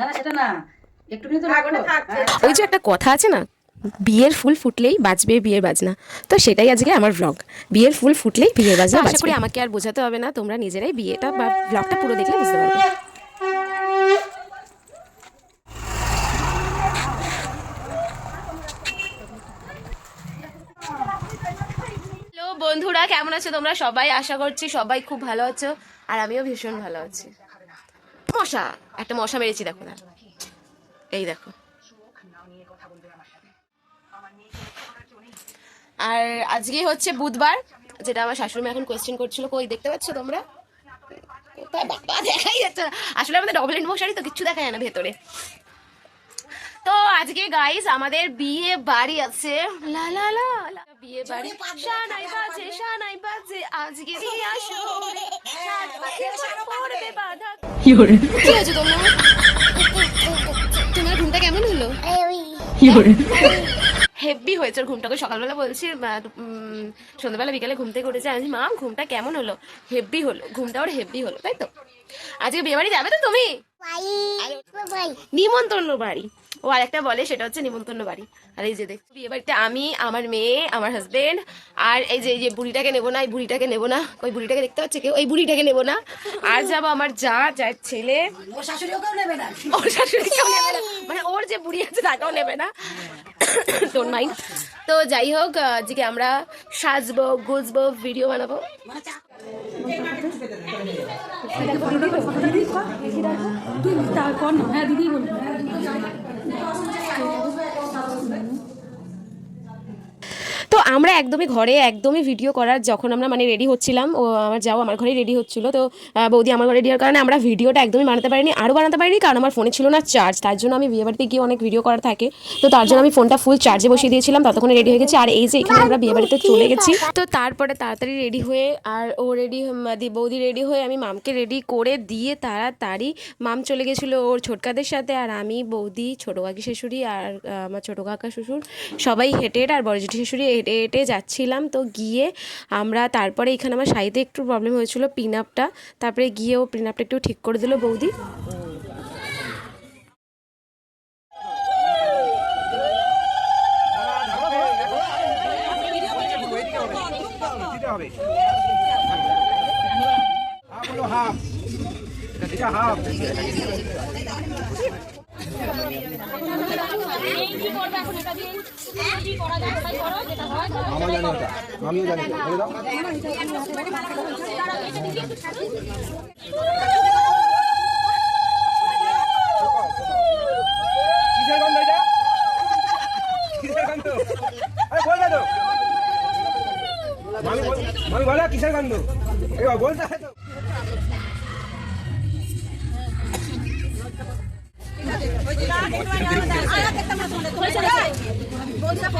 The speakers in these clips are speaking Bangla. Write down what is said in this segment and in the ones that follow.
না না সেটা না। একটুখানি তো থাক, রাখো। ওটা থাক, হ্যাঁ। ওই যে একটা কথা আছে না বিয়ের ফুল ফুটলেই বাজবে বিয়ের বাজনা। তো সেটাই আজকে আমার ব্লগ বিয়ের ফুল ফুটলেই বিয়ের বাজনা আশা করি আমাকে আর বোঝাতে হবে না তোমরা নিজেরাই বিয়েটা বা ব্লগটা পুরো দেখলে বুঝতে পারবে। বন্ধুরা কেমন আছো তোমরা? সবাই আশা করছি সবাই খুব ভালো আছো আর আমিও ভীষণ ভালো আছি। মশা, একটা মশা মেরেছি, দেখো না। এই দেখো। আর আজকে হচ্ছে বুধবার, যেটা আমার শাশুড়ি এখন কোয়েশ্চেন করছিল, কই, দেখতে পাচ্ছ তোমরা? কোথায় বাবা দেখাই যাচ্ছে আসলে আমাদের ডবল মশারি তো কিচ্ছু দেখা যায় না ভেতরে। তো আজকে গাইস আমাদের বিয়ে বাড়ি আছে। লা লা লা লা। বিয়ে বাড়ি। শানাই বাজে শানাই বাজে। আজকে আসরে সাত বছর পড়বে বাধা। কি হয়েছে তোমার? তোমার ঘুমটা কেমন হলো? হেভি হয়েছে ঘুমটাকে সকালবেলা বলছি সন্ধ্যাবেলা বিকালে ঘুম থেকে উঠেছে। আমি মা ঘুমটা কেমন হলো? হেভি হলো। ঘুমটা ওর হেভি হলো তাই তো? আজকে বিয়ে বাড়ি যাবে তো তুমি? নিমন্ত্রণ বাড়ি। ও আরেকটা বলে সেটা হচ্ছে নিমন্ত্রণ বাড়ি। আর এই যে দেখ বিয়ে বাড়িতে আমি আমার মেয়ে আমার হাজবেন্ড আর এই যে এই যে বুড়িটাকে নেব না এই বুড়িটাকে নেব না ওই বুড়িটাকে দেখতে পাচ্ছে কেউ? ওই বুড়িটাকে নেব না। আর যাব আমার যা যার ছেলে। ওর শাশুড়ি ওকেও নেবে না? ওর না। মানে ওর যে বুড়ি আছে তাকেও নেবে না। তোর মাইন্ড তো যাই হোক আজকে আমরা সাজবো গুজবো ভিডিও বানাবো। দিদি বলব তো আমরা একদমই ঘরে একদমই ভিডিও করার, যখন আমরা মানে রেডি হচ্ছিলাম, ও আমার যাও আমার ঘরে রেডি হচ্ছিল, তো বৌদি আমার ঘরে রেডি হওয়ার কারণে আমরা ভিডিওটা একদমই বানাতে পারিনি, আরও বানাতে পারিনি, কারণ আমার ফোনে ছিল না চার্জ তার জন্য আমি বিয়ে বাড়িতে গিয়ে অনেক ভিডিও করার থাকে, তো তার জন্য আমি ফোনটা ফুল চার্জে বসিয়ে দিয়েছিলাম, ততক্ষণে রেডি হয়ে গেছি, আর এই যে এখানে আমরা বিয়ে বাড়িতে চলে গেছি। তো তারপরে তাড়াতাড়ি রেডি হয়ে, আর ও রেডি বৌদি রেডি হয়ে আমি মামকে রেডি করে দিয়ে তাড়াতাড়ি মাম চলে গেছিল ওর ছোটকাদের সাথে, আর আমি, বৌদি, ছোটো কাকি শাশুড়ি, আর আমার ছোটো কাকা শ্বশুর, সবাই হেঁটে হেঁটে, আর বড় জেঠি শাশুড়ি হেঁটে হেঁটে যাচ্ছিলাম, তো গিয়ে আমরা তারপরে এখানে আমার শাড়িতে একটু প্রবলেম হয়েছিল পিন আপটা তারপরে গিয়ে ও পিন আপটা একটু ঠিক করে দিল বৌদি। হাফ আমার জানি ওটা আমিও জানি। বলে দাও কিসের গন্ধ এটা আরে বল না তো মামি বল- কিসের গন্ধ বলতে হয় তো ঠিক আছে এবার এবার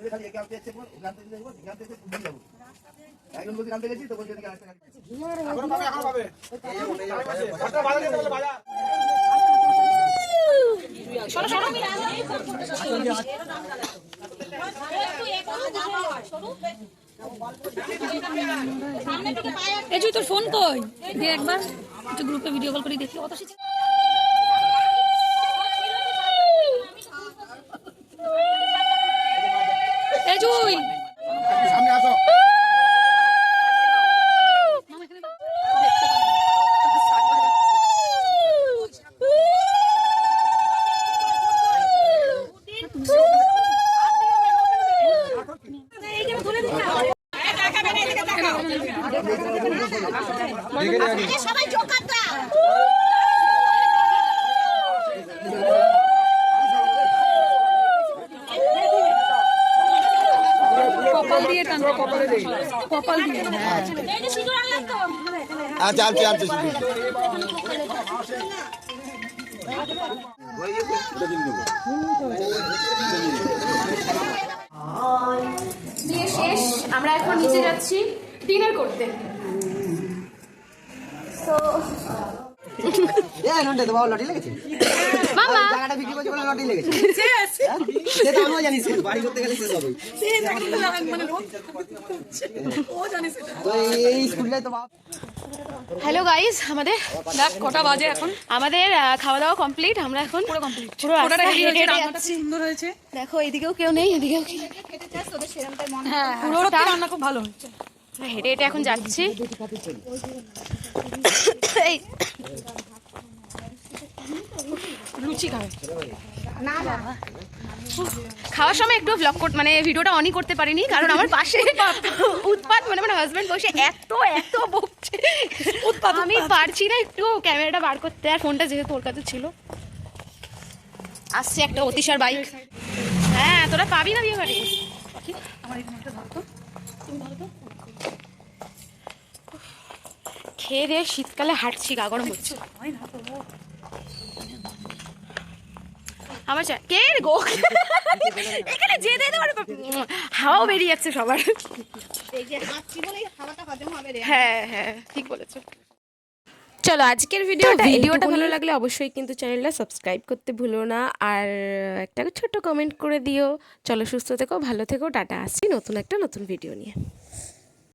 তো এই যে তোর ফোন কই? একবার গ্রুপে ভিডিও কল করে দেখি। অত শিখে এই জুই সামনে আসো সবাই জোকার কপাল দিয়ে টান কপাল দিয়ে হ্যাঁ। এই যে সিঁদুর আনলাম তো। আচ্ছা আনছি আনছি হয় আমরা এখন নিচে যাচ্ছি ডিনার করতে। হ্যাঁ? হ্যালো গাইস আমাদের দেখ কটা বাজে এখন? আমাদের খাওয়া দাওয়া কমপ্লিট আমরা এখন পুরো কমপ্লিট পুরো। সুন্দর হয়েছে। দেখো এদিকেও কেউ নেই এদিকেও কেউ হ্যাঁ। পুরো রান্না খুব ভালো হয়েছে আমরা হেঁটে হেঁটে এখন যাচ্ছি। এই লুচি খাবে। খাওয়ার সময় একটু ব্লগ করতে মানে ভিডিওটা অনই করতে পারিনি কারণ আমার পাশে উৎপাত মানে আমার হাজব্যান্ড বসে এত এত বকছে। আমি পারছি না একটু ক্যামেরাটা বার করতে আর ফোনটা যেহেতু ওর কাছে ছিল। আসছে একটা অতিশার বাইক হ্যাঁ তোরা পাবি না বিয়ে বাড়ি? আমার এই ফোনটা ধরতো তুমি ধরতো খেয়ে দিয়ে শীতকালে হাঁটছি গা গরম হচ্ছে আমার কে গো? এখানে যেতে যেতে মানে হাওয়াও বেরিয়ে যাচ্ছে সবার। হ্যাঁ হ্যাঁ ঠিক বলেছ। চলো আজকের ভিডিওটা ভিডিওটা ভালো লাগলে অবশ্যই কিন্তু চ্যানেলটা সাবস্ক্রাইব করতে ভুলো না। আর একটা ছোট্ট কমেন্ট করে দিও। চলো সুস্থ থেকো ভালো থেকো টাটা। আসছি নতুন একটা নতুন ভিডিও নিয়ে।